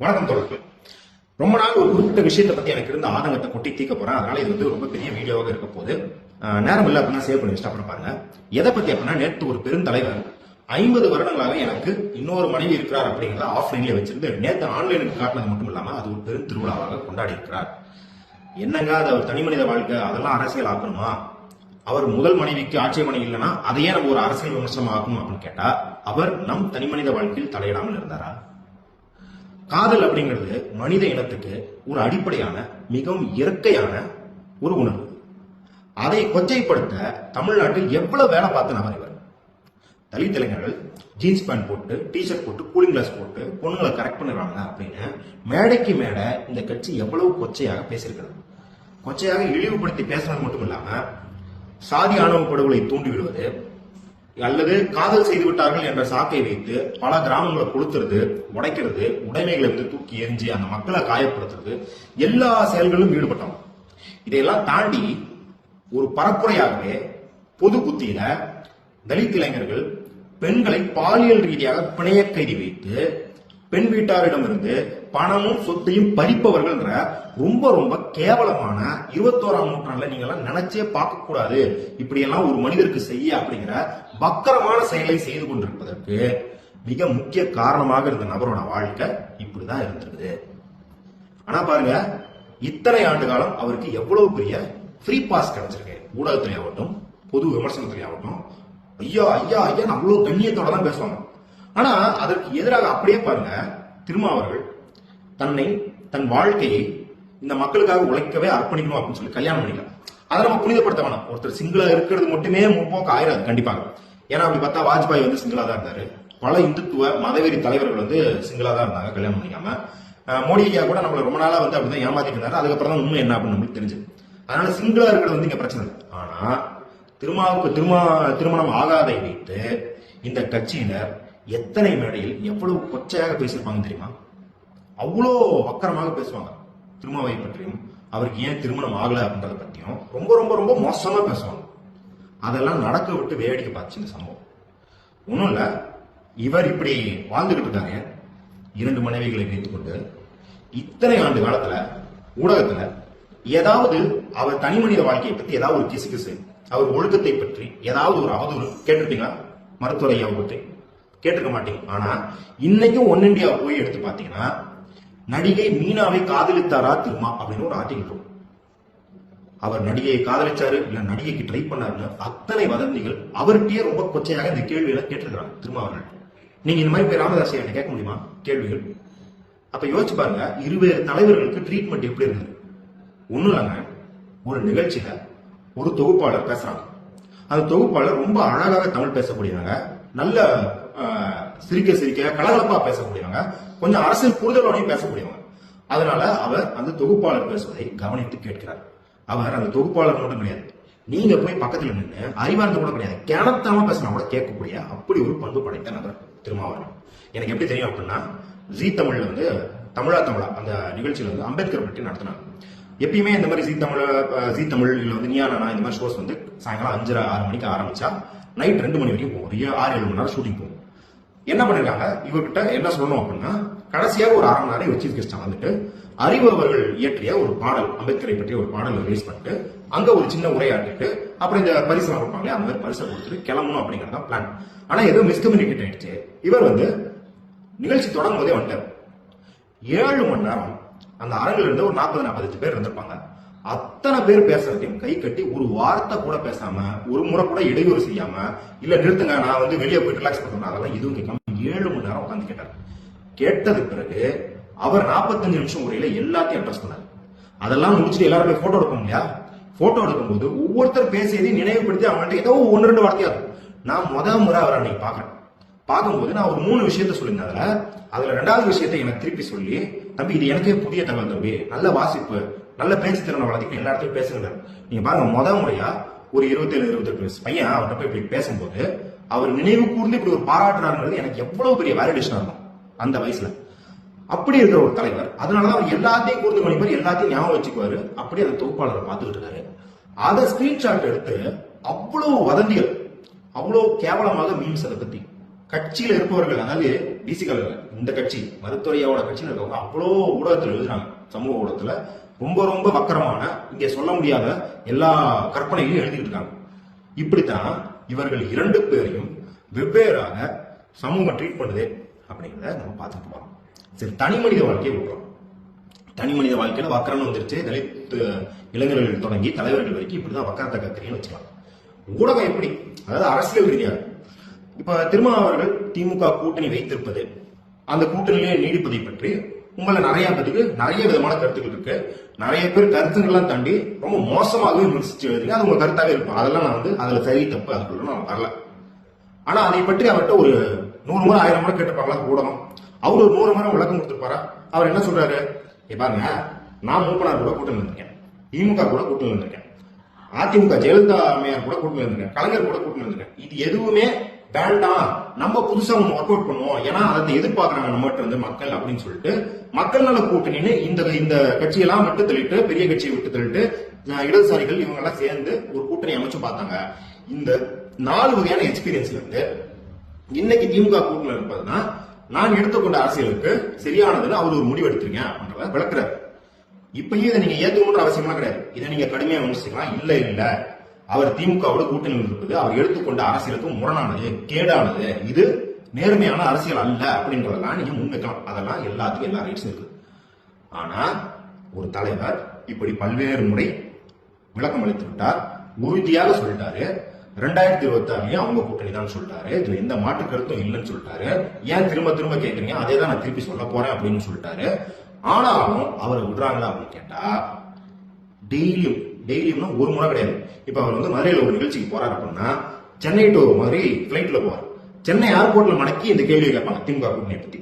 வணக்கம் தொடர்பு. ரொம்ப நாள் ஒரு குறிப்பிட்ட விஷயத்தை பத்தி எனக்கு இருந்த ஆதங்கத்தை கொட்டி தீர்க்க போறேன். அதனால இது வந்து ரொம்ப பெரிய வீடியோவாக இருக்க போது நேரம் இல்லை அப்படின்னா சேவ் பண்ணி வச்சுட்டு அப்புறம் பாருங்க. எதை பத்தி அப்படின்னா நேற்று ஒரு பெருந்தலைவர் ஐம்பது வருடங்களாக எனக்கு இன்னொரு மனைவி இருக்கிறார் அப்படிங்கிறத ஆஃப்லைன்ல வச்சிருந்து நேற்று ஆன்லைனுக்கு காட்டினது மட்டும் இல்லாம அது ஒரு பெரும் திருவிழாவாக கொண்டாடி இருக்கிறார். என்னங்க அது அவர் தனி மனித வாழ்க்கை? அதெல்லாம் அரசியல் ஆக்கணுமா? அவர் முதல் மனைவிக்கு ஆட்சேபனை இல்லைன்னா அதையே நம்ம ஒரு அரசியல் விமர்சனம் ஆகும் அப்படின்னு கேட்டா அவர் நம் தனி மனித வாழ்க்கையில் தலையிடாமல் இருந்தாரா? காதல் அப்படிங்கிறது மனித இனத்துக்கு ஒரு அடிப்படையான மிகவும் இயற்கையான ஒரு உணர்வு. அதை கொச்சைப்படுத்த தமிழ்நாட்டில் எவ்வளவு வேலை பார்த்து நபர் இவர்? தலித் இளைஞர்கள் ஜீன்ஸ் பேண்ட் போட்டு டிஷர்ட் போட்டு கூலிங் கிளாஸ் போட்டு பொண்ணுங்களை கரெக்ட் பண்ணுறாங்க அப்படின்னு மேடைக்கு மேடை இந்த கட்சி எவ்வளவு கொச்சையாக பேசியிருக்கிறது. கொச்சையாக இழிவுபடுத்தி பேசுனது மட்டும் இல்லாமல் சாதி ஆணவ படுகொலை தூண்டி விடுவது அல்லது காதல் செய்து விட்டார்கள் என்ற சாக்கை வைத்து பல கிராமங்களை கொளுத்துறது உடைக்கிறது உடைமைகளை வந்து தூக்கி எரிஞ்சு அந்த மக்களை காயப்படுத்துறது எல்லா செயல்களும் ஈடுபட்டவங்க. இதையெல்லாம் தாண்டி ஒரு பரப்புரையாகவே பொது புத்தியில தலித் இளைஞர்கள் பெண்களை பாலியல் ரீதியாக பிணைய கைதி வைத்து பெண் வீட்டாரிடமிருந்து பணமும் சொத்தையும் பறிப்பவர்கள்ன்ற ரொம்ப ரொம்ப கேவலமான இருபத்தோராம் நூற்றாண்டுல நீங்க எல்லாம் நினைச்சே பார்க்க கூடாது. இப்படி எல்லாம் ஒரு மனிதருக்கு செய்ய அப்படிங்கிற பக்கரமான செயலை செய்து கொண்டிருப்பதற்கு மிக முக்கிய காரணமாக இருந்த நபரோட வாழ்க்கை இப்படிதான் இருந்திருக்குது. ஆனா பாருங்க இத்தனை ஆண்டு காலம் அவருக்கு எவ்வளவு பெரிய ஃப்ரீ பாஸ் கிடைச்சிருக்கு. ஊடகத்திலேயாகட்டும் பொது விமர்சனத்துறையாகட்டும் ஐயா ஐயா ஐயா அவ்வளவு கண்ணியத்தோட தான் பேசுவாங்க. ஆனா அதற்கு எதிராக அப்படியே பாருங்க திருமாவர்கள் தன்னை தன் வாழ்க்கையை இந்த மக்களுக்காக உழைக்கவே அர்ப்பணிக்கணும் அப்படின்னு சொல்லி கல்யாணம் பண்ணிக்கலாம். அதை நம்ம புனிதப்படுத்த வேணாம். ஒருத்தர் சிங்கிளா இருக்கிறது மட்டுமே முற்போக்கு ஆயிராது கண்டிப்பாக. ஏன்னா அப்படி பார்த்தா வாஜ்பாய் வந்து சிங்கிளா தான் இருந்தாரு. பல இந்துத்துவ மதவெறி தலைவர்கள் வந்து சிங்கிளா தான் இருந்தாங்க கல்யாணம் பண்ணிக்காம. மோடி ஐயா கூட நம்மள ரொம்ப நாளா வந்து அப்படிதான் ஏமாத்திட்டு இருந்தாரு. அதுக்கப்புறம் தான் உண்மை என்ன அப்படின்னு நம்மளுக்கு தெரிஞ்சு அதனால சிங்கிளா இருக்கிறது வந்து இங்க பிரச்சனை இல்லை. ஆனா திருமாவுக்கு திருமா திருமணம் ஆகாதை வைத்து இந்த கட்சியினர் எத்தனை மேடையில் எவ்வளவு கொச்சையாக பேசியிருப்பாங்க தெரியுமா? அவ்வளோ வக்கரமாக பேசுவாங்க. திருமாவை பற்றியும் அவருக்கு ஏன் திருமணம் ஆகலை அப்படின்றத பற்றியும் ரொம்ப ரொம்ப ரொம்ப மோசமாக பேசுவாங்க. அதெல்லாம் நடக்க விட்டு வேடிக்கை பார்த்துச்சு இந்த சம்பவம். ஒன்றும் இல்லை இவர் இப்படி வாழ்ந்துகிட்டு இருக்காரு. இரண்டு மனைவிகளை வைத்துக்கொண்டு இத்தனை ஆண்டு காலத்துல ஊடகத்துல ஏதாவது அவர் தனி மனித வாழ்க்கையை பத்தி ஏதாவது ஒரு கிசு கிசு அவர் ஒழுக்கத்தை பற்றி ஏதாவது ஒரு அவதூறு கேட்டிருப்பீங்களா? மருத்துவரையாவை பற்றி. கேட்டிருக்க மாட்டீங்க ஆனா இன்னைக்கும் ஒன் இண்டியா போய் எடுத்து பாத்தீங்கன்னா நடிகை மீனாவை காதலித்தாரா திருமா அப்படின்னு ஒரு ஆர்டிகல் இருக்கும். அவர் நடிகையை காதலிச்சாரு இல்ல நடிகைக்கு ட்ரை பண்ணாருன்னு அத்தனை வதந்திகள் அவர்கிட்டயே ரொம்ப கொச்சையாக இந்த கேள்விகளை கேட்டிருக்கிறாங்க. திருமா அவர்கள். நீங்க இந்த மாதிரி போய் ராமதாஸ் என்ன கேட்க முடியுமா? கேள்விகள். அப்ப யோசிச்சு பாருங்க இருவேறு தலைவர்களுக்கு ட்ரீட்மெண்ட் எப்படி இருந்தது? ஒண்ணும் இல்லைங்க. ஒரு நிகழ்ச்சியில ஒரு தொகுப்பாளர் பேசுறாங்க. அந்த தொகுப்பாளர் ரொம்ப அழகாக தமிழ் பேசக்கூடியவங்க. நல்ல சிரிக்க சிரிக்க கலகலப்பா பேசக்கூடியவங்க கொஞ்சம் அரசியல் புரிதலோடையும் பேசக்கூடியவங்க. அதனால அவர் அந்த தொகுப்பாளர் பேசுவதை கவனித்து கேட்கிறார். அவர் அந்த தொகுப்பாளர் மட்டும் கிடையாது. நீங்க போய் பக்கத்துல நின்று அறிவார்ந்த கூட கிடையாது. கிணத்தனமா பேசினா கூட கேட்கக்கூடிய அப்படி ஒரு பண்பு படைத்த நபர் திருமாவளவன். எனக்கு எப்படி தெரியும் அப்படின்னா ஜீ தமிழ்ல வந்து தமிழா தமிழா அந்த நிகழ்ச்சியில வந்து அம்பேத்கர் பற்றி நடத்தினாங்க. எப்பயுமே இந்த மாதிரி Zee Tamil Zee Zee Tamil இல்ல வந்து நியானா இந்த மாதிரி ஷோஸ் வந்து சாயங்காலம் அஞ்சரை ஆறு மணிக்கு ஆரம்பிச்சா நைட் ரெண்டு மணி வரைக்கும் போகும். ஒரு ஆறு ஏழு மணி நேரம் ஷூட்டிங் போகும். என்ன பண்ணிருக்காங்க? இவர்கிட்ட என்ன சொல்லணும் அப்படின்னா கடைசியாக ஒரு அரை மணி நேரம் வச்சு கெஸ்ட் வந்துட்டு அறிவு அவர்கள் இயற்றிய ஒரு பாடல் அம்பேத்கரை பற்றிய ஒரு பாடல் ரிலீஸ் பண்ணிட்டு அங்க ஒரு சின்ன உரையாடிட்டு அப்புறம் இந்த பரிசு கொடுப்பாங்களே அந்த மாதிரி பரிசை கொடுத்துட்டு கிளம்பணும் அப்படிங்கறத பிளான் ஆனா ஏதோ மிஸ்கம்யூனிகேட் ஆயிடுச்சு. இவர் வந்து நிகழ்ச்சி தொடங்கும் போதே வந்துட்டார். ஏழு மணி நேரம் அந்த அரங்கில இருந்து ஒரு நாற்பது நாற்பத்தஞ்சு பேர் இருந்திருப்பாங்க. அத்தனை பேர் பேசுறதையும் கை கட்டி ஒரு வார்த்தை கூட பேசாம ஒரு முறை கூட இடையூறு செய்யாம இல்ல நிறுத்துங்க நான் வந்து வெளியே போய் ரிலாக்ஸ் பண்ணுறேன் அதெல்லாம் எதுவும் கேட்காம ஏழு மணி நேரம் உட்காந்து கேட்டார். கேட்டது பிறகு அவர் 45 நிமிஷம் உரையில எல்லாத்தையும் அட்ரஸ் பண்ணார். அதெல்லாம் முடிச்சுட்டு எல்லாரும் போய் போட்டோ எடுப்போம் இல்லையா? போட்டோ எடுக்கும்போது ஒவ்வொருத்தர் பேசியதையும் நினைவுபடுத்தி அவங்கள்ட்ட ஏதோ ஒன்று ரெண்டு வார்த்தையா இருக்கும். நான் முத முறை அவரை அன்னைக்கு பாக்குறேன் பார்க்கும்போது நான் ஒரு மூணு விஷயத்த சொல்லியிருந்தேன் அதில். அதில் ரெண்டாவது விஷயத்தை எனக்கு திருப்பி சொல்லி தம்பி இது எனக்கே புதிய தகவல் தம்பி. நல்ல வாசிப்பு. நல்ல பேச்சு திறனை வளர்த்து எல்லா இடத்தையும் பேசுங்க நீங்க பாருங்க முத முறையா ஒரு இருபத்தேழு இருபத்தெட்டு வயசு பையன் அவர்கிட்ட போய் இப்படி பேசும்போது அவர் நினைவு கூர்ந்து இப்படி ஒரு பாராட்டுறாருங்கிறது எனக்கு எவ்வளவு பெரிய வேலிடேஷனா இருக்கும். அந்த வயசுல. அப்படி இருக்கிற ஒரு தலைவர். அதனாலதான் அவர் எல்லாத்தையும் கூர்ந்து கவனிப்பார் எல்லாத்தையும் ஞாபகம் வச்சுக்குவாரு. அப்படி அந்த தொகுப்பாளரை பார்த்துக்கிட்டு இருக்காரு. அதை ஸ்கிரீன்ஷாட் எடுத்து அவ்வளவு வதந்திகள் அவ்வளவு கேவலமாக மீம்ஸ் அதை பத்தி. கட்சியில இருப்பவர்கள் அதாவது பிசிகள் இந்த கட்சி மருத்துவரையோட கட்சியில இருக்கவங்க அவ்வளோ ஊடகத்தில் எழுதுறாங்க. சமூக ஊடகத்துல ரொம்ப ரொம்ப வக்கரமான இங்கே சொல்ல முடியாத எல்லா கற்பனைகளையும் எழுதிட்டு இருக்காங்க இப்படித்தான் இவர்கள் இரண்டு பேரையும் வெவ்வேறாக சமூகம் ட்ரீட் பண்ணுது அப்படிங்கிறத நம்ம பார்த்துட்டு போறோம். சரி தனி மனித வாழ்க்கையை விட்டுறோம் தனி மனித வாழ்க்கையில வக்கரம் வந்துருச்சு. தலித் இளைஞர்கள் தொடங்கி தலைவர்கள் வரைக்கும் இப்படிதான் வக்கரத்தை கத்திரின்னு வச்சுக்கலாம். ஊடகம் எப்படி? அதாவது அரசியல் ரீதியாக இப்ப திருமா அவர்கள் திமுக கூட்டணி வைத்திருப்பது அந்த கூட்டணியிலே நீடிப்பதை பற்றி உங்களை நிறைய பேருக்கு நிறைய விதமான கருத்துக்கள் இருக்கு. நிறைய பேர் கருத்துக்கள்லாம் தாண்டி ரொம்ப மோசமாகவே விமர்சிச்சு எழுதுங்க அது உங்க கருத்தாவே இருக்கும். அதெல்லாம் நான் வந்து அதுல சரி தப்பு அதுக்குள்ள நான் வரல. ஆனா அதை பற்றி அவர்கிட்ட ஒரு நூறு முறை ஆயிரம் முறை கேட்டிருப்பாங்களா? கூடணும். அவர் ஒரு நூறு முறை விளக்கம் கொடுத்துருப்பாரா? அவர் என்ன சொல்றாரு? பாருங்க நான் மூப்பனார் கூட கூட்டணி இருந்திருக்கேன். திமுக கூட கூட்டணி இருந்திருக்கேன். அதிமுக ஜெயலலிதா அம்மையார் கூட கூட்டணி இருந்திருக்கேன். கலைஞர் கூட கூட்டணி இருந்திருக்கேன். இது எதுவுமே வேண்டாம். நம்ம புதுசா ஒன்று ஒர்க் அவுட் பண்ணுவோம். ஏன்னா அதை எதிர்பார்க்கறாங்க நம்மகிட்ட இருந்து மக்கள் அப்படின்னு சொல்லிட்டு மக்கள் நல கூட்டணின்னு இந்த இந்த கட்சியெல்லாம் விட்டு தள்ளிட்டு பெரிய கட்சியை விட்டு தள்ளிட்டு இடதுசாரிகள் இவங்க எல்லாம் சேர்ந்து ஒரு கூட்டணி அமைச்சு பார்த்தாங்க. இந்த நாலு வகையான எக்ஸ்பீரியன்ஸ்ல இருந்து இன்னைக்கு திமுக கூட்டணி இருப்பதுன்னா நான் எடுத்துக்கொண்ட அரசியலுக்கு சரியானதுன்னு அவர் ஒரு முடிவு எடுத்திருக்கேன் அப்படின்றத விளக்குறாரு. இப்பயும் இதை நீங்க ஏத்துக்கணுன்ற அவசியம்லாம் கிடையாது. இதை நீங்க கடுமையா விமர்சிக்கலாம். இல்ல இல்ல. அவர் திமுகவோட கூட்டணியில் இருப்பது அவர் எடுத்துக்கொண்ட அரசியலுக்கு முரணானது கேடானது. இது நேர்மையான அரசியல் அல்ல அப்படின்றதெல்லாம் நீங்க முன்வைக்கலாம். அதெல்லாம் எல்லாத்துக்கும் எல்லா ரைட்ஸும் இருக்கு ஆனா ஒரு தலைவர் இப்படி பல்வேறு முறை விளக்கம் அளித்து விட்டார். உறுதியாக சொல்லிட்டாரு. ரெண்டாயிரத்தி இருபத்தி ஆறுலயும் அவங்க கூட்டணி தான் சொல்லிட்டாரு. இதுல எந்த மாற்று கருத்தும் இல்லைன்னு சொல்லிட்டாரு. ஏன் திரும்ப திரும்ப கேட்கறீங்க அதே தான் நான் திருப்பி சொல்ல போறேன் அப்படின்னு சொல்லிட்டாரு. ஆனாலும் அவரை விடுறாங்களா அப்படின்னு கேட்டா டெய்லியும் டெய்லியும்னா ஒரு முறை கிடையாது. இப்போ அவர் வந்து மதுரையில் ஒரு நிகழ்ச்சிக்கு போறாரு அப்படின்னா சென்னை டு மதுரை ஃப்ளைட்டில் போவார் சென்னை ஏர்போர்ட்ல மடக்கி இந்த கேள்வி கேட்பாங்க திமுக கூட்டணியை பத்தி.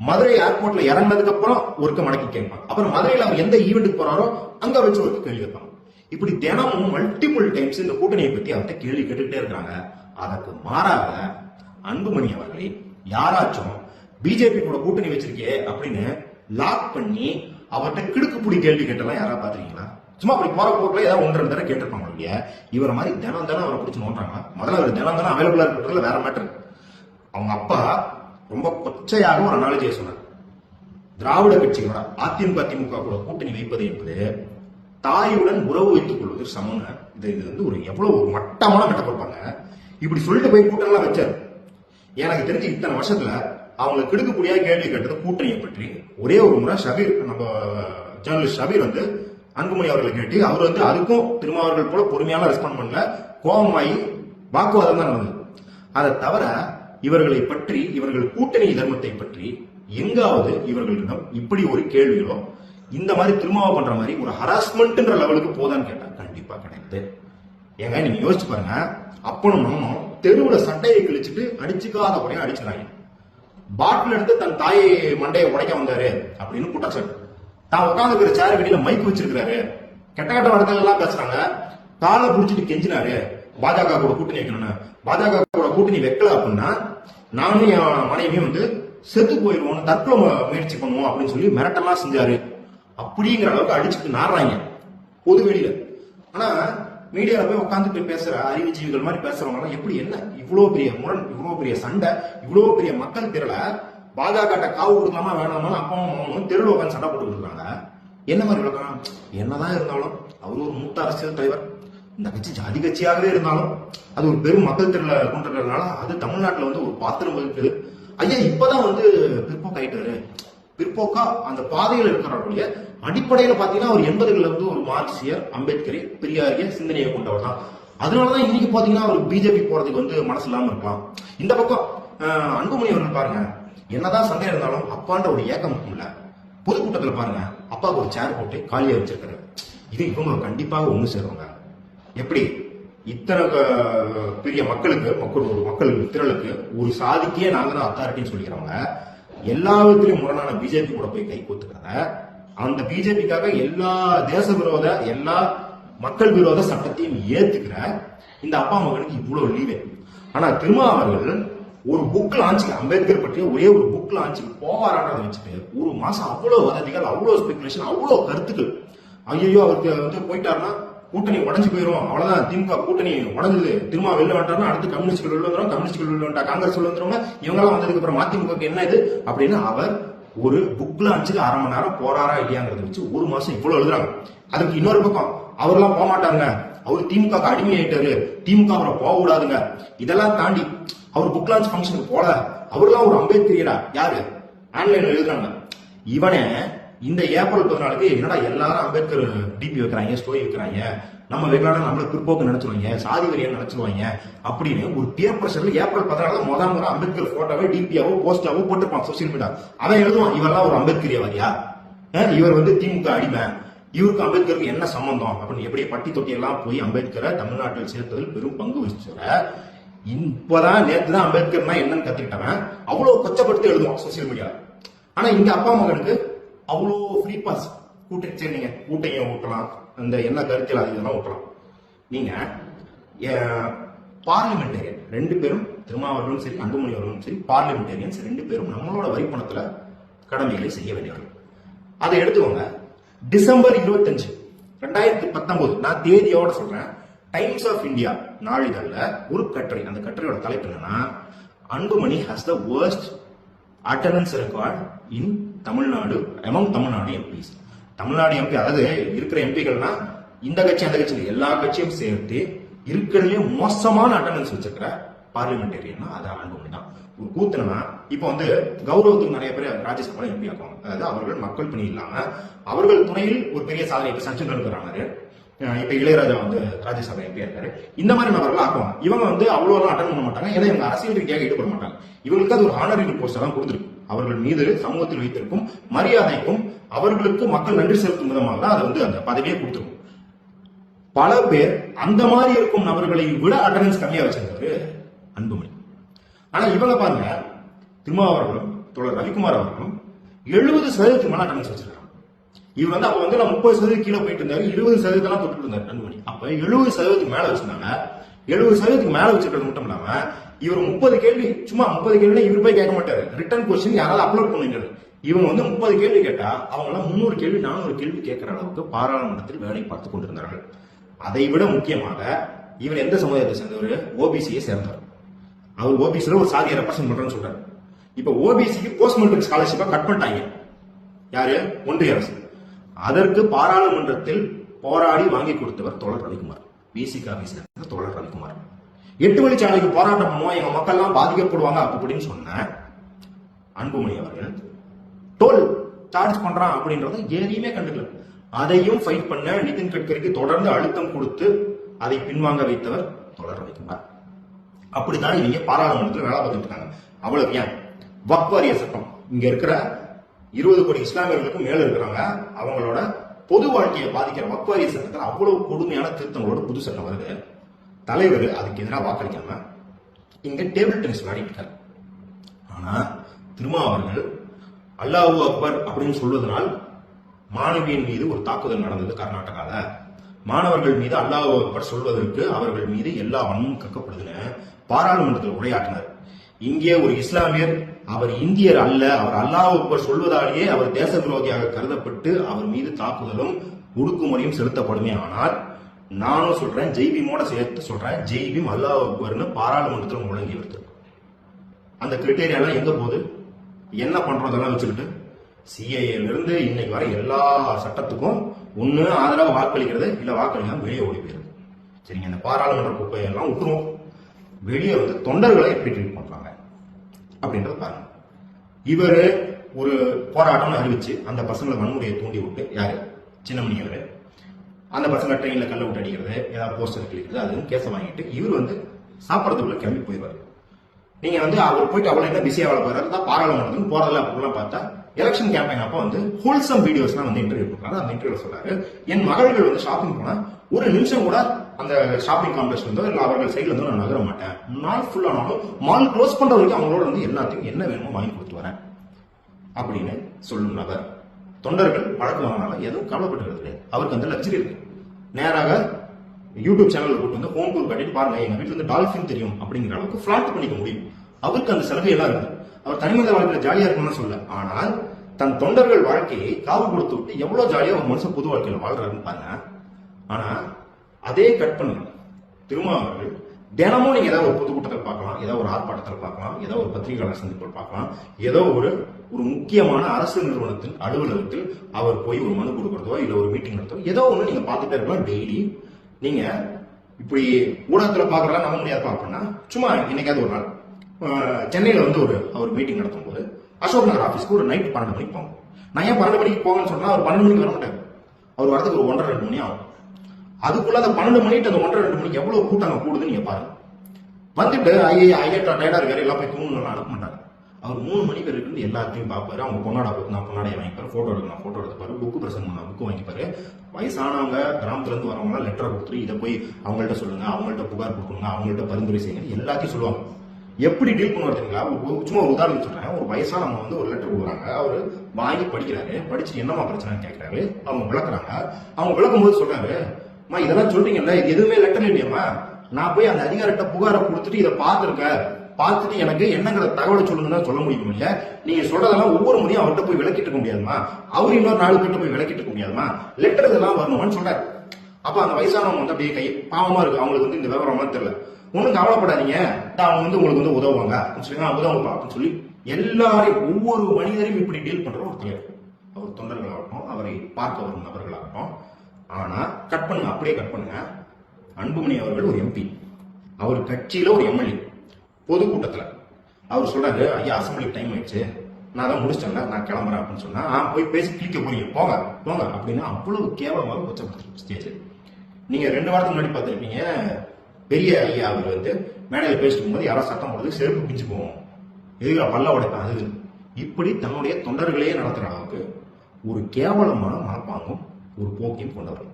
மதுரை ஏர்போர்ட்ல இறங்கினதுக்கு அப்புறம் ஒருக்க மடக்கி கேட்பாங்க. அப்புறம் மதுரையில் அவர் எந்த ஈவெண்ட்டுக்கு போறாரோ அங்க வச்சு ஒரு கேள்வி கேட்பாங்க. இப்படி தினமும் மல்டிபிள் டைம்ஸ் இந்த கூட்டணியை பத்தி அவர்கிட்ட கேள்வி கேட்டுக்கிட்டே இருக்காங்க அதற்கு மாறாக அன்புமணி அவர்களை யாராச்சும் பிஜேபி கூட கூட்டணி வச்சிருக்கே அப்படின்னு லாக் பண்ணி அவர்கிட்ட கிடுக்குப்புடி கேள்வி கேட்டெல்லாம் யாராவது பாத்துறீங்களா சும்மா அப்படி போற போக்குல ஏதாவது ஒன்று ரெண்டு கேட்டிருப்பாங்க இல்லையா இவரை மாதிரி தினம் தினம் அவரை பிடிச்சி நோண்டுறாங்களா? முதல்ல அவர் தினம் தினம் அவைலபிளா இருக்கிறதுல வேற மேட்டர் அவங்க அப்பா ரொம்ப கொச்சையாக ஒரு அனாலஜியை சொன்னார். திராவிட கட்சிகளோட அதிமுக திமுக கூட கூட்டணி வைப்பது என்பது தாயுடன் உறவு வைத்துக் கொள்வது சமங்க இது இது வந்து ஒரு எவ்வளவு ஒரு மட்டமான மெட்ட கொடுப்பாங்க இப்படி சொல்லிட்டு போய் கூட்டம்லாம் வச்சாரு. எனக்கு தெரிஞ்சு இத்தனை வருஷத்துல அவங்க கிடுக்கக்கூடிய கேள்வி கேட்டது கூட்டணியை பற்றி. ஒரே ஒரு முறை ஷபீர் நம்ம ஜேர்னலிஸ்ட் ஷபீர் வந்து அன்புமணி அவர்களை கேட்டு அவர் வந்து அதுக்கும் திருமாவர்கள் போல பொறுமையான ரெஸ்பாண்ட் பண்ணல. கோபமாயி வாக்குவாதம் தான் நடந்தது. அதை தவிர இவர்களை பற்றி இவர்கள் கூட்டணி தர்மத்தை பற்றி எங்காவது இவர்களிடம் இப்படி ஒரு கேள்விகளோ இந்த மாதிரி திருமாவை பண்ற மாதிரி ஒரு ஹராஸ்மெண்ட்ன்ற லெவலுக்கு போதான்னு கேட்டா கண்டிப்பா கிடையாது. ஏங்க நீங்க யோசிச்சு பாருங்க. அப்பனும் நம்மளும் தெருவுல சண்டையை கிழிச்சிட்டு அடிச்சுக்காத குறையா அடிச்சுறாங்க. பாட்டில் எடுத்து தன் தாயை மண்டையை உடைக்க வந்தாரு அப்படின்னு குற்றச்சாட்டு. தான் உட்காந்துக்கிற சேர் வெளியில மைக் வச்சிருக்கிறாரு. கெட்ட கெட்ட வார்த்தைகள் எல்லாம் பேசுறாங்க. காலை புடிச்சிட்டு கெஞ்சினாரு. பாஜக கூட கூட்டணி வைக்கணும்னு. பாஜக கூட கூட்டணி வைக்கல அப்படின்னா நானும் என் மனைவியும் வந்து செத்து போயிடுவோம் தற்கொலை முயற்சி பண்ணுவோம் அப்படின்னு சொல்லி மிரட்டெல்லாம் செஞ்சாரு. அப்படிங்கிற அளவுக்கு அடிச்சுட்டு நாடுறாங்க பொது வெளியில. ஆனா மீடியால போய் உட்காந்துட்டு பேசுற அறிவுஜீவிகள் மாதிரி பேசுறவங்க எல்லாம் எப்படி என்ன? இவ்வளவு பெரிய முரண் இவ்வளவு பெரிய சண்டை இவ்வளவு பெரிய மக்கள் திரளை பாஜக காவு கொடுக்கலாமா வேணாமா அப்பாவும் அம்மாவும் தெருவில் உட்காந்து சண்டை போட்டுக்கிட்டு இருக்காங்க. என்ன மாதிரி விளக்கம்? என்னதான் இருந்தாலும் அவர் ஒரு மூத்த அரசியல் தலைவர். இந்த கட்சி ஜாதி கட்சியாகவே இருந்தாலும் அது ஒரு பெரும் மக்கள் திரள கொண்டிருக்கிறதுனால அது தமிழ்நாட்டில் வந்து ஒரு பாத்திரம் வகிக்குது. ஐயா இப்பதான் வந்து பிற்போக்காயிட்டாரு பிற்போக்கா அந்த பாதையில் இருக்கிறவருடைய அடிப்படையில் பார்த்தீங்கன்னா அவர் எண்பதுகள்ல வந்து ஒரு மார்க்சியர் அம்பேத்கரி பெரியாரிய சிந்தனையை கொண்டவர் தான். அதனாலதான் இன்னைக்கு பாத்தீங்கன்னா அவர் பிஜேபி போறதுக்கு வந்து மனசு இல்லாம இருக்கலாம். இந்த பக்கம் அன்புமணி அவர்கள் பாருங்க. என்னதான் சந்தேகம் இருந்தாலும் அப்பான்ற ஒரு ஏக்கம் இருக்கும்ல பொதுக்கூட்டத்தில் பாருங்க அப்பாவுக்கு ஒரு சேர் போட்டு காலியா வச்சிருக்காரு. இது இவங்க கண்டிப்பாக ஒண்ணு சேருவாங்க. எப்படி? இத்தனை பெரிய மக்களுக்கு மக்கள் ஒரு மக்கள் திரளுக்கு ஒரு சாதிக்கே நாங்க தான் அத்தாரிட்டின்னு சொல்லிக்கிறவங்க எல்லா விதத்திலும் முரணான பிஜேபி கூட போய் கை கோத்துக்கிறத அந்த பிஜேபிக்காக எல்லா தேச விரோத எல்லா மக்கள் விரோத சட்டத்தையும் ஏத்துக்கிற இந்த அப்பா மகனுக்கு இவ்வளவு லீவே ஆனா திருமாவர்கள் ஒரு புக் லான்ச்சுக்கு அம்பேத்கர் பற்றிய ஒரே ஒரு புக் லான்ச்சுக்கு போவாரான்றதை வச்சுட்டு ஒரு மாசம் அவ்வளவு வதந்திகள் அவ்வளவு ஸ்பெகுலேஷன் அவ்வளோ கருத்துக்கள். ஐயோ அவருக்கு வந்து போயிட்டாருன்னா கூட்டணி உடஞ்சு போயிரும். அவ்வளவுதான். திமுக கூட்டணி உடஞ்சது. திரும்ப வெளில வந்துட்டாருன்னா அடுத்து கம்யூனிஸ்ட்கள் வெளில வந்துடும் கம்யூனிஸ்ட்கள் வெளில வந்துட்டா காங்கிரஸ் வெளில வந்துருவாங்க இவங்கெல்லாம் வந்ததுக்கு அப்புறம் மதிமுக என்ன இது? அப்படின்னு அவர் ஒரு புக் லான்ச்சுக்கு அரை மணி நேரம் போறாரா இல்லையாங்கிறத வச்சு ஒரு மாசம் இவ்வளவு எழுதுறாங்க. அதுக்கு இன்னொரு பக்கம் அவர்லாம் போக மாட்டாங்க அவர் திமுக அடிமை ஆயிட்டாரு திமுக அவரை போக கூடாதுங்க இதெல்லாம் தாண்டி அவர் புக் லான்ச் ஃபங்க்ஷனுக்கு போல அவர்லாம் ஒரு அம்பேத்கரியடா யாரு? ஆன்லைன்ல எழுதுறாங்க. இவனே இந்த ஏப்ரல் பதினாலுக்கு என்னடா எல்லாரும் அம்பேத்கர் டிபி வைக்கிறாங்க ஸ்டோரி வைக்கிறாங்க. நம்ம வைக்கலாம் நம்மள பிற்போக்கு நினைச்சிருவாங்க சாதி வரியா நினைச்சிருவாங்க அப்படின்னு ஒரு பேப்பர் செல்ல ஏப்ரல் பதினாலு முதல் முறை அம்பேத்கர் போட்டோவோ டிபியாவோ போஸ்டாவோ போட்டிருப்பான் சோசியல் மீடியா அவன் எழுதுவான். இவெல்லாம் ஒரு அம்பேத்கரியவாதியா இவர் வந்து திமுக அடிமை. இவருக்கு அம்பேத்கருக்கு என்ன சம்பந்தம்? அப்படின்னு எப்படி பட்டி தொட்டி எல்லாம் போய் அம்பேத்கரை தமிழ்நாட்டில் சேர்த்ததில் பெரும் பங்கு வகிச்சவர இப்பதான் நேற்று தான் அம்பேத்கர்னா என்னன்னு கத்துக்கிட்டவன். அவ்வளவு கொச்சப்படுத்தி எழுதுவான் சோசியல் மீடியால ஆனா இங்க அப்பா மகனுக்கு அவ்வளோ ஃப்ரீ பாஸ் கூட்டணி சரி நீங்க கூட்டையும் ஊட்டலாம் அந்த என்ன கருத்தில் அது இதெல்லாம் ஊட்டலாம் நீங்க பார்லிமெண்டேரியன் ரெண்டு பேரும் திருமாவர்களும் சரி அன்புமணி அவர்களும் சரி பார்லிமெண்டேரியன்ஸ் ரெண்டு பேரும் நம்மளோட வரிப்பணத்துல கடமைகளை செய்ய வேண்டியவர்கள். அதை எடுத்துக்கோங்க. டிசம்பர் இருபத்தஞ்சு ரெண்டாயிரத்தி பத்தொன்பது நான் தேதியோட சொல்றேன். டைம்ஸ் ஆஃப் இந்தியா நாளிதழில் ஒரு கட்டுரை அந்த கட்டுரையோட தலைப்பு என்னன்னா Anbumani has the worst attendance record in Tamil Nadu among Tamil Nadu MPs Tamil Nadu MP அதாவது இருக்கிற எம்பிகள்னா இந்த கட்சி அந்த கட்சி எல்லா கட்சியும் சேர்த்து இருக்கிறதுலே மோசமான அட்டண்டன்ஸ் வச்சிருக்கிற பார்லிமெண்டேரியன்னா அது அன்புமணி தான். ஒரு கூத்துனா இப்போ வந்து கௌரவத்துக்கு நிறைய பேர் ராஜ்யசபா எம்பி ஆக்குவாங்க. அதாவது அவர்கள் மக்கள் பணி இல்லாம அவர்கள் துறையில் ஒரு பெரிய சாதனை இப்போ சச்சின் டெண்டுல்கர் ஆனாரு இப்ப இளையராஜா வந்து ராஜ்யசபா எம்பியா இருக்காரு. இந்த மாதிரி நபர்கள் ஆக்குவாங்க. இவங்க வந்து அவ்வளவு அட்டன் பண்ண மாட்டாங்க. ஏன்னா இவங்க அரசியல் ரீதியாக ஈடுபட மாட்டாங்க. இவங்களுக்கு அது ஒரு ஆனரபிள் போஸ்ட் தான் கொடுத்துருக்கு அவர்கள் மீது சமூகத்தில் வைத்திருக்கும் மரியாதைக்கும் அவர்களுக்கு மக்கள் நன்றி செலுத்தும் விதமாக தான் அது வந்து அந்த பதவியை கொடுத்துருக்கும். பல பேர் அந்த மாதிரி இருக்கும் நபர்களை விட அட்டண்டன்ஸ் கம்மியா வச்சிருந்தாரு அன்புமணி. ஆனா இவங்க பாருங்க திருமாவர்களும் தோழர் ரவிக்குமார் அவர்களும் எழுபது சதவீதத்துக்கு மேல அட்டண்டன்ஸ் வச்சிருக்காங்க. இவர் வந்து அப்ப வந்து நான் முப்பது சதவீதம் கீழே போயிட்டு இருந்தாரு. இருபது சதவீதம் தொட்டு இருந்தாரு கண்மணி அப்ப எழுபது சதவீதத்துக்கு மேல வச்சிருந்தாங்க. எழுபது சதவீதத்துக்கு மேல வச்சிருக்கிறது மட்டும் இல்லாம இவர் முப்பது கேள்வி சும்மா முப்பது கேள்வி இவர் போய் கேட்க மாட்டாரு. ரிட்டர்ன் கொஸ்டின் யாராவது அப்லோட் பண்ணுங்க இவங்க வந்து முப்பது கேள்வி கேட்டா அவங்க எல்லாம் முன்னூறு கேள்வி நானூறு கேள்வி கேட்கிற அளவுக்கு பாராளுமன்றத்தில் வேலை பார்த்து கொண்டிருந்தார்கள். அதை விட முக்கியமாக இவர் எந்த சமுதாயத்தை சேர்ந்தவர்? ஓபிசியை சேர்ந்தவர். அவர் ஓபிசியில் ஒரு சாதியை ரெப்ரசென்ட் பண்றேன்னு சொல்றாரு. இப்ப ஓபிசிக்கு போஸ்ட் மெட்ரிக் ஸ்காலர்ஷிப்பை கட் பண்ணிட்டாங்க. யாரு? ஒன்றிய அரசு. அதற்கு பாராளுமன்றத்தில் போராடி வாங்கி கொடுத்தவர் தோழர் ரவிக்குமார். பிசிகாவை சேர்ந்த தோழர் ரவிக்குமார். எட்டு வழிச்சாலைக்கு போராட்டம் பண்ணுவோம் எங்க மக்கள் எல்லாம் பாதிக்கப்படுவாங்க அப்படின்னு சொன்ன அன்புமணி அவர்கள் டோல் சார்ஜ் பண்றான் அப்படின்றத எதையுமே கண்டுக்கல. அதையும் ஃபைட் பண்ண நிதின் கட்கரிக்கு தொடர்ந்து அழுத்தம் கொடுத்து அதை பின்வாங்க வைத்தவர் தொடர் ரவிக்குமார். அப்படித்தான் இவங்க பாராளுமன்றத்தில் வேலை பார்த்துட்டு இருக்காங்க. அவ்வளவு ஏன்? வக்வாரிய சட்டம். இங்க இருக்கிற இருபது கோடி இஸ்லாமியர்களுக்கும் மேல இருக்கிறாங்க அவங்களோட பொது வாழ்க்கையை பாதிக்கிற வக்ஃப் சட்டத்தில் அவ்வளவு கொடுமையான திருத்தங்களோட புது சட்டம் வருது. தலைவர் அதுக்கு எதிராக வாக்களிக்காம இங்க டேபிள் டென்னிஸ் விளையாடிட்டு இருக்காரு. ஆனா திருமாவர்கள் அல்லாஹூ அக்பர் அப்படின்னு சொல்வதனால் மாணவியின் மீது ஒரு தாக்குதல் நடந்தது கர்நாடகாவில் மாணவர்கள் மீது அல்லாஹ் அக்பர் சொல்வதற்கு அவர்கள் மீது எல்லா வன்மும் கக்கப்படுதுன்னு பாராளுமன்றத்தில் உரையாற்றினார். இங்கே ஒரு இஸ்லாமியர் அவர் இந்தியர் அல்ல அவர் அல்லாஹ் சொல்வதாலேயே அவர் தேச விரோதியாக கருதப்பட்டு அவர் மீது தாக்குதலும் ஒடுக்குமுறையும் செலுத்தப்படுமே ஆனால் நானும் சொல்றேன் ஜெய்பீமோட சேர்த்து சொல்றேன் ஜெய்பீம் அல்லாஹ் அக்பர்னு பாராளுமன்றத்தில் முழங்கி வருது அந்த கிரிட்டேரியாலாம் எங்க போகுது? என்ன பண்றோம் அதெல்லாம் வச்சுக்கிட்டு? சிஏஏல இருந்து இன்னைக்கு வர எல்லா சட்டத்துக்கும் ஒண்ணு ஆதரவு வாக்களிக்கிறது இல்ல வாக்களிக்காம வெளியே ஓடி போயிருது. சரிங்க அந்த பாராளுமன்ற குப்பையெல்லாம் விட்டுருவோம் வெளியே வந்து தொண்டர்களை எப்படி ட்ரீட் பண்றாங்க? அப்படின்றத பாருங்க. இவர் ஒரு போராட்டம்னு அறிவிச்சு அந்த பசங்களை வன்முறையை தூண்டி விட்டு யாரு? சின்னமணி அவரு. அந்த பசங்க ட்ரெயின்ல கல்ல விட்டு அடிக்கிறது ஏதாவது போஸ்டர் கிளிக்கிறது அதுவும் கேஸை வாங்கிட்டு இவர் வந்து சாப்பிட்றதுக்குள்ள கிளம்பி போயிடுவாரு. நீங்க வந்து அவர் போயிட்டு அவ்வளவு என்ன பிஸியாக வேலை போறாரு தான் பாராளுமன்றத்துக்கு போறதில்ல அப்படிலாம் பார்த்தா எலெக்ஷன் கேம்பெயின் அப்போ வந்து ஹோல்சம் வீடியோஸ்லாம் வந்து இன்டர்வியூ கொடுக்குறாங்க அந்த இன்டர்வியூ சொல்றாரு என் மகள்கள் வந்து ஷாப்பிங் போனா ஒரு நிமிஷம் கூட அந்த ஷாப்பிங் காம்ப்ளெக்ஸ் வந்து இல்லை அவர்கள் சைடில் வந்து நான் நகர மாட்டேன். நாள் ஃபுல்லானாலும் மால் க்ளோஸ் பண்ணுற வரைக்கும் அவங்களோட வந்து எல்லாத்தையும் என்ன வேணுமோ வாங்கி கொடுத்து வரேன். அப்படின்னு சொல்லும் நபர். தொண்டர்கள் பழக்கமானால எதுவும் கவலைப்பட்டுறது கிடையாது. அவருக்கு அந்த லக்ஸரி இருக்கு. நேராக யூடியூப் சேனல் கூட்டு வந்து ஹோம் டூர் கட்டிட்டு பாருங்க எங்க வீட்டுல வந்து டால்ஃபின் தெரியும் அப்படிங்கிற அளவுக்கு ஃபிளாட் பண்ணிக்க முடியும். அவருக்கு அந்த சலுகை எல்லாம் இருக்கு. அவர் தனிமனித வாழ்க்கையில ஜாலியா இருக்கணும்னு சொல்ல ஆனால் தன் தொண்டர்கள் வாழ்க்கையை காவு கொடுத்து விட்டு எவ்வளவு ஜாலியா ஒரு மனுஷன் புது வாழ்க்கையில வாழ்றாருன்னு பாருங்க. ஆனா அதே கட் பண்ணுங்க திருமாவர்கள் தினமும் நீங்க ஏதாவது ஒரு பொதுக்கூட்டத்தில் பார்க்கலாம் ஏதோ ஒரு ஆர்ப்பாட்டத்தில் பார்க்கலாம் ஏதோ ஒரு பத்திரிகையாளர் சந்திப்பில் பார்க்கலாம் ஏதோ ஒரு ஒரு முக்கியமான அரசு நிறுவனத்தின் அலுவலகத்தில் அவர் போய் ஒரு மனு கொடுக்கறதோ இல்லை ஒரு மீட்டிங் நடத்தோ ஏதோ ஒன்று நீங்க பார்த்துட்டே இருக்கலாம் டெய்லி நீங்க இப்படி ஊடகத்தில் பாக்குறதா நம்ப முடியாது அப்படின்னா சும்மா இன்னைக்காவது ஒரு நாள். சென்னையில் வந்து ஒரு அவர் மீட்டிங் நடத்தும் போது அசோக் நகர் ஆஃபீஸ்க்கு ஒரு நைட் பன்னெண்டு மணிக்கு போகணும் நான் ஏன் பன்னெண்டு மணிக்கு போகணும்னு சொன்னால் அவர் பன்னெண்டு மணிக்கு வர மாட்டார். அவர் வரதுக்கு ஒரு ஒன்றரை ரெண்டு மணி ஆகும். அதுக்குள்ள அந்த பன்னெண்டு மணிட்டு அந்த ஒன்றரை ரெண்டு மணிக்கு எவ்வளவு கூட்டம் அங்கே கூடுதுன்னு நீங்க பாருங்க. வந்துட்டு ஐயா ஐயா டயர்டா இருக்காரு எல்லாம் போய் தூங்கலாம் அனுப்ப மாட்டாங்க அவர் மூணு மணிக்கு இருந்து எல்லாத்தையும் பார்ப்பாரு. அவங்க பொன்னாடா நான் பொண்ணாடைய வாங்கிப்பாரு. ஃபோட்டோ எடுக்கணும் ஃபோட்டோ எடுத்துப்பாரு. புக்கு பிரசன்ட் பண்ண புக்கு வாங்கிப்பாரு. வயசானவங்க கிராமத்துலேருந்து வரவங்க லெட்டர் கொடுத்துட்டு இதை போய் அவங்கள்ட்ட சொல்லுங்க அவங்கள்ட்ட புகார் கொடுக்கணுங்க அவங்கள்ட்ட பரிந்துரை செய்யுங்க எல்லாத்தையும் சொல்லுவாங்க. எப்படி டீல் பண்ணுவார் தெரியுங்களா? சும்மா ஒரு உதாரணம் சொல்றேன். ஒரு வயசானவங்க வந்து ஒரு லெட்டர் கொடுக்குறாங்க அவரு வாங்கி படிக்கிறாரு. படிச்சுட்டு என்னமா பிரச்சனைன்னு கேட்கிறாரு அவங்க விளக்குறாங்க. அவங்க விளக்கும் போது சொல்றாரு அம்மா இதெல்லாம் சொல்றீங்கல்ல. இது எதுவுமே லெட்டர் இல்லையம்மா. நான் போய் அந்த அதிகாரிட்ட புகாரை கொடுத்துட்டு இதை பார்த்துருக்கேன் பார்த்துட்டு எனக்கு என்னங்கிற தகவலை சொல்லுங்கன்னா சொல்ல முடியும் இல்ல நீங்க சொல்றதெல்லாம் ஒவ்வொரு முறையும் அவர்கிட்ட போய் விளக்கிட்டு இருக்க முடியாதுமா அவரு இன்னொரு நாலு பேர்ட்ட போய் விளக்கிட்டு இருக்க முடியாதுமா லெட்டர் இதெல்லாம் வரணும்னு சொல்றாரு. அப்ப அந்த வயசானவங்க வந்து அப்படியே கை பாவமா இருக்கு. அவங்களுக்கு வந்து இந்த விவரமா தெரியல. ஒன்றும் கவலைப்படாதீங்க. அவங்க வந்து உங்களுக்கு வந்து உதவுவாங்க. அப்படின்னு சொல்லி நான் உதவுப்பா அப்படின்னு சொல்லி எல்லாரையும் ஒவ்வொரு மனிதரையும் இப்படி டீல் பண்ற ஒரு தலைவர் அவர் தொண்டர்களாகட்டும் அவரை பார்க்க வரும் நபர்களாகட்டும். ஆனா கட் பண்ணுங்க. அப்படியே கட் பண்ணுங்க. அன்புமணி அவர்கள் ஒரு எம்பி அவர் கட்சியில ஒரு எம்எல்ஏ. பொதுக்கூட்டத்துல. அவர் சொல்றாரு ஐயா அசம்பிளிக்கு டைம் ஆயிடுச்சு. நான் தான் முடிச்சிட்டேன்ல. நான் கிளம்புறேன். அப்படின்னு சொன்னா "ஆ, போய் பேசி கிளிக்க போறீங்க. போங்க. போங்க. அப்படின்னு அவ்வளவு கேவலமாக கொச்சப்படுத்திருக்கு ஸ்டேஜ் நீங்க ரெண்டு வாரத்துக்கு முன்னாடி பார்த்துருப்பீங்க. பெரிய ஐயா அவர் வந்து மேடையில் பேசிட்டு போது யாரோ சத்தம் போடுறது செருப்பு பிஞ்சு போவோம் எதுக்கு பல்ல உடைப்பேன் அது. இப்படி தன்னுடைய தொண்டர்களையே நடத்துற அளவுக்கு ஒரு கேவலமான மனப்பாங்கும் ஒரு போக்கையும் கொண்டவர்.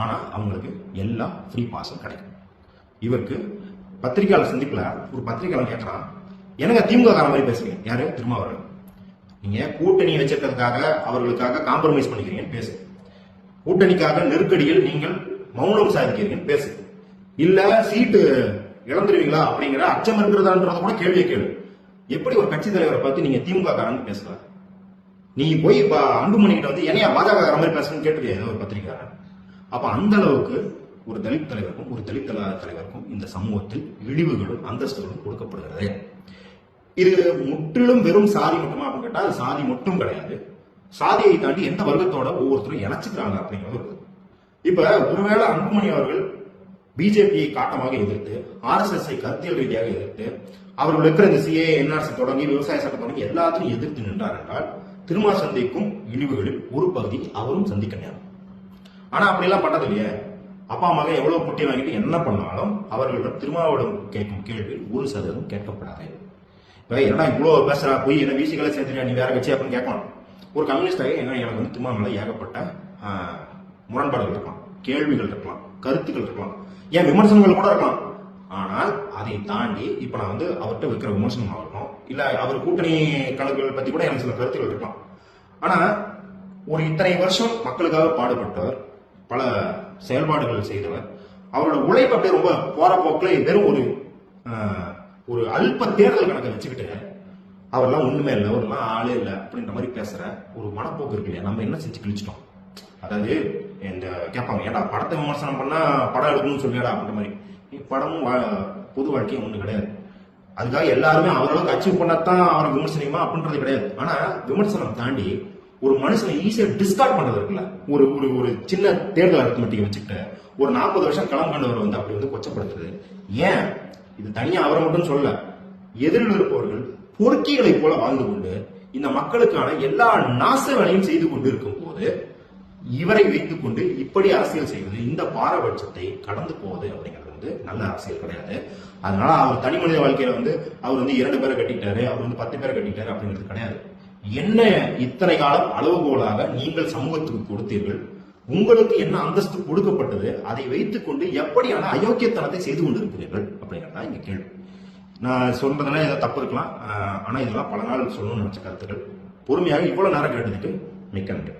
ஆனால் அவங்களுக்கு எல்லாம் ஃப்ரீ பாஸும் கிடைக்கும். இவருக்கு பத்திரிகையாளர் சந்திப்பில் ஒரு பத்திரிகையாளர் கேட்குறான் எனக்கு திமுக கார மாதிரி பேசுறீங்க? யாரு? திருமாவர்கள் நீங்கள் கூட்டணி வச்சிருக்கிறதுக்காக அவர்களுக்காக காம்ப்ரமைஸ் பண்ணிக்கிறீங்கன்னு பேசு. கூட்டணிக்காக நெருக்கடியில் நீங்கள் மௌனம் சாதிக்கிறீங்கன்னு பேசு. இல்ல சீட்டு இழந்துருவீங்களா? அப்படிங்கிற அச்சம் இருக்கிறதான்றத கூட கேள்வியை கேளு. எப்படி ஒரு கட்சி தலைவரை பார்த்து நீங்க திமுக காரன்னு பேசலாம் நீ போய் இப்ப அன்புமணி கிட்ட வந்து என்னையா பாஜக மாதிரி பேசணும்னு கேட்டுருக்கியா? ஏதோ ஒரு பத்திரிகையாளர். அப்ப அந்த அளவுக்கு ஒரு தலித் தலைவருக்கும் ஒரு தலித் தலைவருக்கும் இந்த சமூகத்தில் இழிவுகளும் அந்தஸ்துகளும் கொடுக்கப்படுகிறது. இது முற்றிலும் வெறும் சாதி மட்டுமா அப்படின்னு கேட்டா அது சாதி மட்டும் கிடையாது. சாதியை தாண்டி எந்த வர்க்கத்தோட ஒவ்வொருத்தரும் இணைச்சுக்கிறாங்க அப்படிங்கிறது இப்ப ஒருவேளை அன்புமணி அவர்கள் பிஜேபியை காட்டமாக எதிர்த்து ஆர்எஸ்எஸ்ஐ கருத்தியல் ரீதியாக எதிர்த்து அவர்கள் இருக்கிற இந்த சிஏ என்ஆர்சி தொடங்கி விவசாய சட்டம் தொடங்கி எல்லாத்தையும் எதிர்த்து நின்றார் என்றால் திருமா சந்திக்கும் இழிவுகளில் ஒரு பகுதி அவரும் சந்திக்க நேரம். ஆனா அப்படியெல்லாம் பட்டது இல்லையே அப்பா மகன் எவ்வளவு குட்டி வாங்கிட்டு என்ன பண்ணாலும் அவர்களிடம் திருமாவளம் கேட்கும் கேள்வி ஒரு சதவீதம் கேட்கப்படாது. இப்போ என்ன இவ்வளோ பேசுறா போய் என்ன வீசிகளை சேர்த்துறியா நீ வேற கட்சி அப்படின்னு கேட்கணும். ஒரு கம்யூனிஸ்டாக என்ன எனக்கு வந்து திருமா மேலே ஏகப்பட்ட முரண்பாடுகள் இருக்கலாம் கேள்விகள் இருக்கலாம் கருத்துக்கள் இருக்கலாம். ஏன் விமர்சனங்கள் கூட இருக்கலாம். ஆனால் அதை தாண்டி இப்ப நான் வந்து அவர்கிட்ட வைக்கிற விமர்சனம் ஆகட்டும் இல்ல அவர் கூட்டணி கணக்குகள் பத்தி கூட எனக்கு சில கருத்துக்கள் இருக்கலாம். ஆனா ஒரு இத்தனை வருஷம் மக்களுக்காக பாடுபட்டவர் பல செயல்பாடுகள் செய்தவர் அவரோட உழைப்பு அப்படியே ரொம்ப போற போக்கில் வெறும் ஒரு ஒரு அல்ப தேர்தல் கணக்கை வச்சுக்கிட்டு அவர்லாம் ஒண்ணுமே இல்லை அவர்லாம் ஆளே இல்லை அப்படின்ற மாதிரி பேசுற ஒரு மனப்போக்கு இருக்கு இல்லையா? நம்ம என்ன செஞ்சு கிழிச்சிட்டோம்? அதாவது இந்த கேட்பாங்க ஏன்டா படத்தை விமர்சனம் பண்ணால் படம் எடுக்கணும்னு சொல்லியாடா அப்படின்ற மாதிரி. படமும் வா- பொது வாழ்க்கையும் ஒன்றும் கிடையாது. அதுக்காக எல்லாருமே அவரளவுக்கு அச்சீவ் பண்ணத்தான் அவரை விமர்சனமா அப்படின்றது கிடையாது. ஆனால் விமர்சனம் தாண்டி ஒரு மனுஷனை ஈஸியாக டிஸ்கார்ட் பண்ணுறது இருக்குல்ல. ஒரு ஒரு ஒரு சின்ன தேர்தல் அர்த்தமெட்டிக் வச்சுக்கிட்டு ஒரு நாற்பது வருஷம் களம் கண்டவர் வந்து அப்படி வந்து கொச்சப்படுத்துறது ஏன்? இது தனியாக அவரை மட்டும் சொல்ல எதிரில் இருப்பவர்கள் பொறுக்கிகளை போல வாழ்ந்து கொண்டு இந்த மக்களுக்கான எல்லா நாச வேலையும் செய்து கொண்டு இருக்கும் போது இவரை வைத்துக் கொண்டு இப்படி அரசியல் செய்வது இந்த பாரபட்சத்தை கடந்து போவது அப்படிங்கிறது வந்து நல்ல அரசியல் கிடையாது. அதனால அவர் தனி மனித வாழ்க்கையில வந்து அவர் வந்து இரண்டு பேரை கட்டிட்டாரு அவர் வந்து பத்து பேரை கட்டிட்டாரு அப்படிங்கிறது கிடையாது. என்ன இத்தனை காலம் அளவுகோலாக நீங்கள் சமூகத்துக்கு கொடுத்தீர்கள் உங்களுக்கு என்ன அந்தஸ்து கொடுக்கப்பட்டது அதை வைத்துக் கொண்டு எப்படியான அயோக்கியத்தனத்தை செய்து கொண்டிருக்கிறீர்கள் அப்படிங்கிறதா இங்க கேள்வி. நான் சொல்றதுனா ஏதோ தப்பு இருக்கலாம். ஆனா இதெல்லாம் பல நாள் சொல்லணும்னு நினைச்ச கருத்துக்கள். பொறுமையாக இவ்வளவு நேரம் கேட்டதுக்கு மிக்க நன்றி.